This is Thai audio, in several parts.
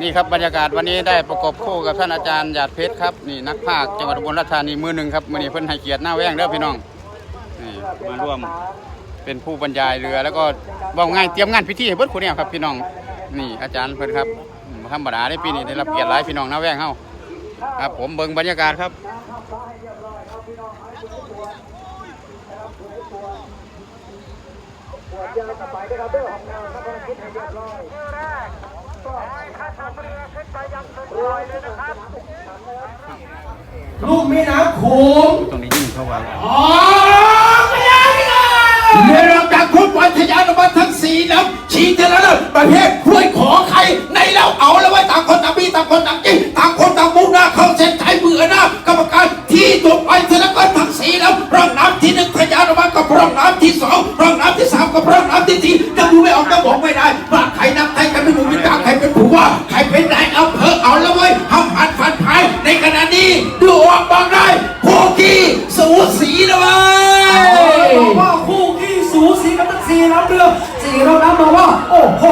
นี่ครับบรรยากาศวันนี้ได้ประกบคู่กับท่านอาจารย์หยาดเพชรครับนี่นักภาคจังหวัดอุบลราชธานีมือหนึ่งครับมือนี้เพิ่นให้เกียรติหน้าแว้งเด้อพี่น้องนี่มาร่วมเป็นผู้บรรยายเรือ แล้วก็เว่าง่ายเตรียมงานพิธีให้เบิดคนเนี่ยครับพี่น้องนี่อาจารย์เพิ่นครับอืมธรรมดาได้ปีนี้ได้รับเกียรติหลายพี่น้องหน้าแว้งเฮาครับผมเบิ่งบรรยากาศครับ ลูกแม่น้ำโขงตรงนี้ยิ่งเข้าไว้อ๋อไม่ได้ไม่ได้เรือเราจากคุณปัทยานมาทั้งสี่ลำชี้แต่ละลำประเภทห้วยขอใครในเราเอาแล้วไว้ต่างคนต่างมีต่างคนต่างจริงต่างคนต่างมุ่งหน้าเข้าเส้นชัยเบื่อหน้ากรรมการที่ตัวไปเทละก้อนทั้งสี่ลำร่องน้ำที่หนึ่งทะยานออกมากับร่องน้ำที่สองร่องน้ำที่สามกับร่องน้ำที่สี่จะดูไม่ออกจะบอกไม่ได้ ร่องน้ำบอกว่า โอ้โห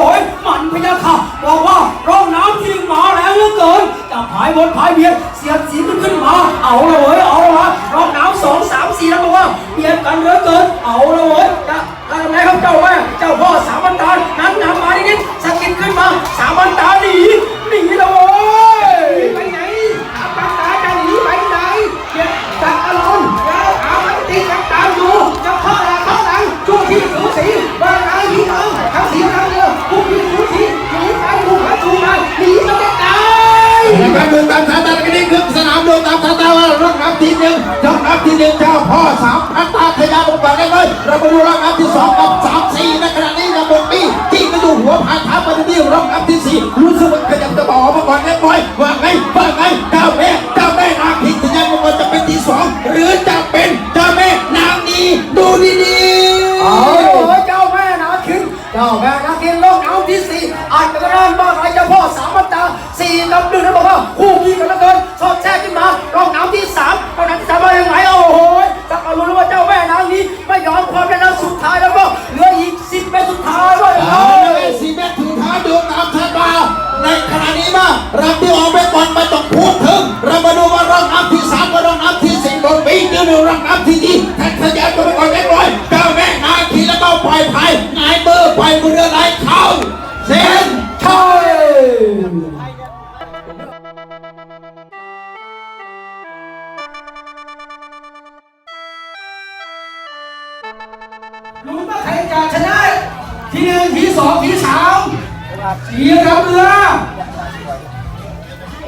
มันพยาค่ะบอกว่าร่องน้ำที่มาแล้วเหลือเกินจะหายบนหายเบียดเสียดสีมันขึ้นมา เอาละเว้ยเอาละร่องน้ำสองสามสี่ลำบอกว่าเบียดกันเหลือเกิน เอาละเว้ยจะอะไรครับเจ้าแม่เจ้าพ่อสามบันดาลนั้นนำมานิดๆสะกิดขึ้นมาสามบันดาน หนึ่งเจ้าพ่อสามพันตาทะยานลงไปได้เลย เรามาดูร่องน้ำที่สองกับสามสี่ในขณะนี้นะบนปีที่กระดูกหัวพายเท้ามาที่ร่องน้ำที่สี่รู้สึกว่า ที่สี่แทนทะยานก็ไปก่อนเล็กน้อยเจ้าแม่นาคีแล้วก็ปล่อยพายงายมือปล่อยมือเรือไหลเข้าเส้นชัยรู้ว่าใครจะชนะที่หนึ่งที่สองที่สามสี่กับเรือ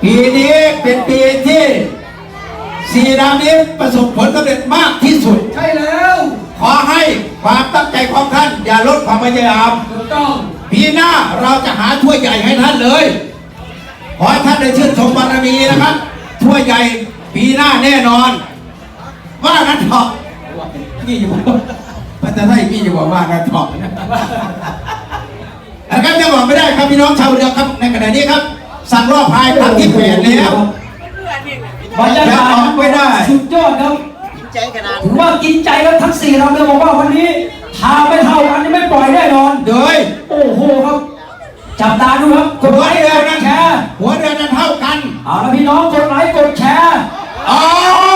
ปีนี้เป็นปีที่ สีดำนี้ประสบผลสำเร็จมากที่สุด ใช่แล้ว ขอให้ความตั้งใจของท่าน อย่าลดความพยายามถูกต้องปีหน้าเราจะหาถ้วยใหญ่ให้ท่านเลย ขอให้ท่านได้ชื่นชมบารมีนะครับถ้วยใหญ่ปีหน้าแน่นอน ว่ากันเถอะนี่อยู่มันจะให้พี่จะบอกว่ากันเถอะนะครับจะบอกไม่ได้ครับพี่น้องชาวเรือครับในขณะนี้ครับ สั่งรอบพายครั้งที่แปดแล้ว บรรยากาศออกไม่ได้สุดยอดครับถือว่ากินใจแล้วทั้งสี่เราเลยบอกว่าวันนี้ทาไม่เท่ากันนี่ไม่ปล่อยแน่นอนโดยโอ้โหครับ จับตาดูครับกดหัวไลค์เรือกดนั้นแชร์หัวเรือนั้นเท่ากันเอาละพี่น้องกดไลค์กดแชร์ออ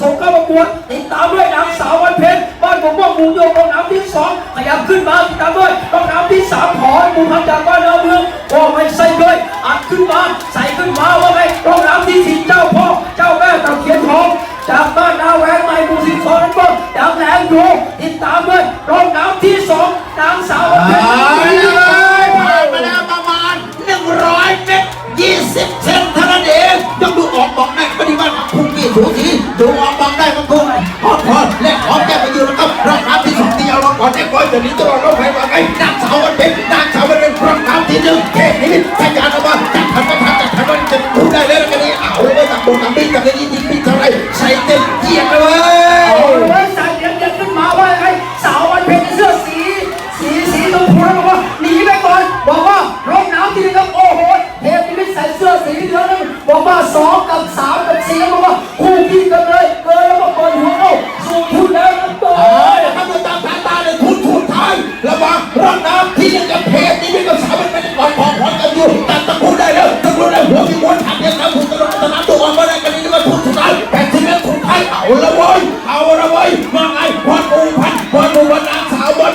ส่งเข้าประกวดติดตามด้วยนางสาววันเพ็ญบ้านผมว่าหมู่โยงรองน้ำที่สองขยับขึ้นมาติดตามด้วยรองน้ำที่สามขอหมู่พันจากบ้านเราเมือง ก่อนที่ก้อยจะหนี้ตลอดรถไฟมาไอ้นางสาวันเป็นดักสาวันเป็นคร้องครั้งที่หนึ่งเทมนี้ทายานออกมาจับขันก็ะธานจับขันวันจะรู้ได้เลยกันนี้เอาเลยตักบุญตักบีตักเลยยิงยิงปีอะไรใส่เต็มเกียร์เลยเอาเลยใส่เต็มเกียร์ขึ้นมาว่าไอ้เสาวันเป็นเสื้อสี สีสีชมพูแล้บอกว่าหนีไปก่อนบอกว่าลงน้ำทีนึงครับโอ้โหเทพนิมิตใส่เสื้อสีเหลือง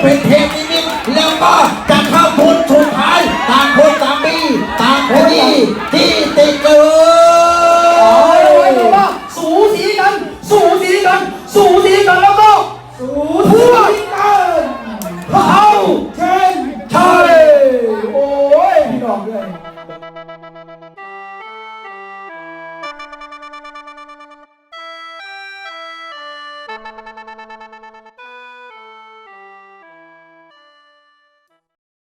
เป็นเทพนิมิตแล้วก็จะเข้าพุทธสุดท้ายต่างคนต่างมีต่างคนดีที่ติดกันสูสีกัน สู